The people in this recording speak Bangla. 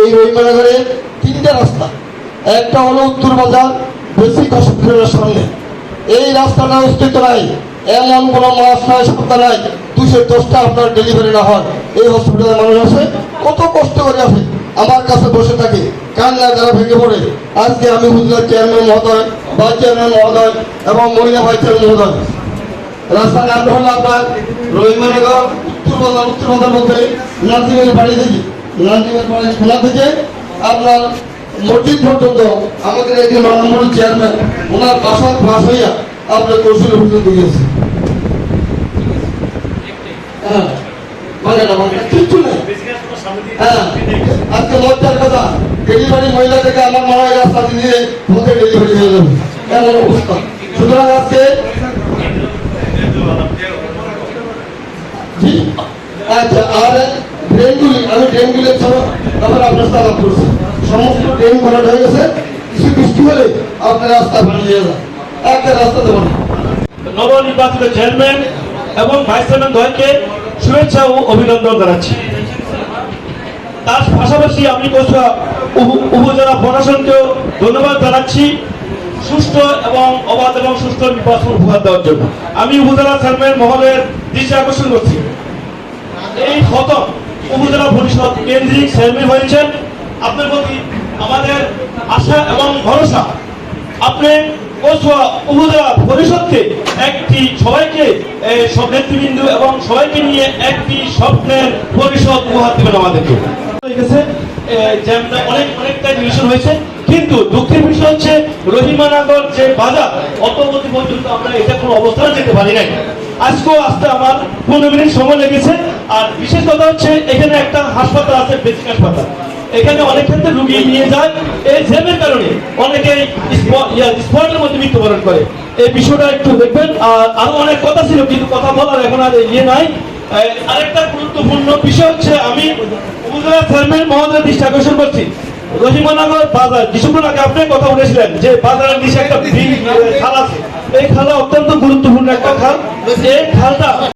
এই রহিমানগরে তিনটা রাস্তা। একটা হলো উত্তর বাজার বেসিক হসপিটালের সামনে। এই রাস্তাটা অস্তিত্ব নাই। এমন কোনো মাস নাই সপ্তাহ নাই। দুশো দশটা আপনার ডেলিভারি না হয়। এই হসপিটালে মানুষ আসে কত কষ্ট করে আসে আমার কাছে বসে থাকে। কান্না যারা ভেঙে পড়ে। আজকে আমি বুঝলাম চেয়ারম্যান মহোদয় ভাইস চেয়ারম্যান মহোদয় এবং মহিলা ভাইস চেয়ারম্যান মহোদয়। রাস্তার নাম হলো আপনার রহিমানগর, উত্তর বাজার উত্তর বাজার মধ্যে নাজিমের বাড়ি থেকে। নম্বর চেয়ারম্যান, ওনার বাসার পাশ হ্যাঁ মানে মানে কিচ্ছু নেই। হ্যাঁ লজ্জার কথা, ডেলিভারি মহিলা থেকে আমার মনে হয় রাস্তা দিয়ে পথে ডেলিভারি হয়ে যাবে এমন অবস্থা। সুতরাং আজকে আচ্ছা আর ড্রেনগুলি আমি ড্রেনগুলির ব্যাপারে আপনার সাথে করছি। সমস্ত ড্রেন ভরাট হয়ে গেছে, কিছু বৃষ্টি হলে আপনার রাস্তা ভাঙিয়ে যায় একটা রাস্তা দেবো নবনির্বাচিত চেয়ারম্যান এবং ভাইস চেয়ারম্যান শুভেচ্ছা ও অভিনন্দন জানাচ্ছি। তার পাশাপাশি আমি উপ- উপজেলা প্রশাসনকেও ধন্যবাদ জানাচ্ছি সুষ্ঠু এবং অবাধ এবং সুষ্ঠু নির্বাচন উপহার দেওয়ার জন্য। আমি উপজেলা চেয়ারম্যান মহলের দৃষ্টি আকর্ষণ করছি। এই খতম উপজেলা পরিষদ কেন্দ্রিক চেয়ারম্যান হয়েছেন। আপনার প্রতি আমাদের আশা এবং ভরসা, আপনি উপজেলা পরিষদকে একটি সবাইকে সব নেতৃবৃন্দ এবং সবাইকে নিয়ে একটি স্বপ্নের পরিষদ উপহার দেবেন আমাদেরকে। যে বাজার অতবধি পর্যন্ত আমরা এটা কোনো অবস্থানে যেতে পারি নাই। আজকেও আসতে আমার পনেরো মিনিট সময় লেগেছে। আর বিশেষ কথা হচ্ছে, এখানে একটা হাসপাতাল আছে, বেসিক হাসপাতাল। এখানে অনেক ক্ষেত্রে রুগী নিয়ে যায়। এই জ্যামের কারণে অনেকে স্পটের মধ্যে মৃত্যুবরণ করে। এই বিষয়টা একটু দেখবেন। আর আরও অনেক কথা ছিল, কিন্তু কথা বলার এখন আর ইয়ে নাই। আরেকটা গুরুত্বপূর্ণ বিষয় হচ্ছে, আমি উপজেলা চেয়ারম্যান মহোদয় দৃষ্টি আকর্ষণ করছি। রহিমানগর বাজার, কিছুক্ষণ আগে আপনি কথা বলেছিলেন যে বাজারের নিচে একটা খাল আছে। এই খালটা অত্যন্ত গুরুত্বপূর্ণ একটা খাল। এই খালটা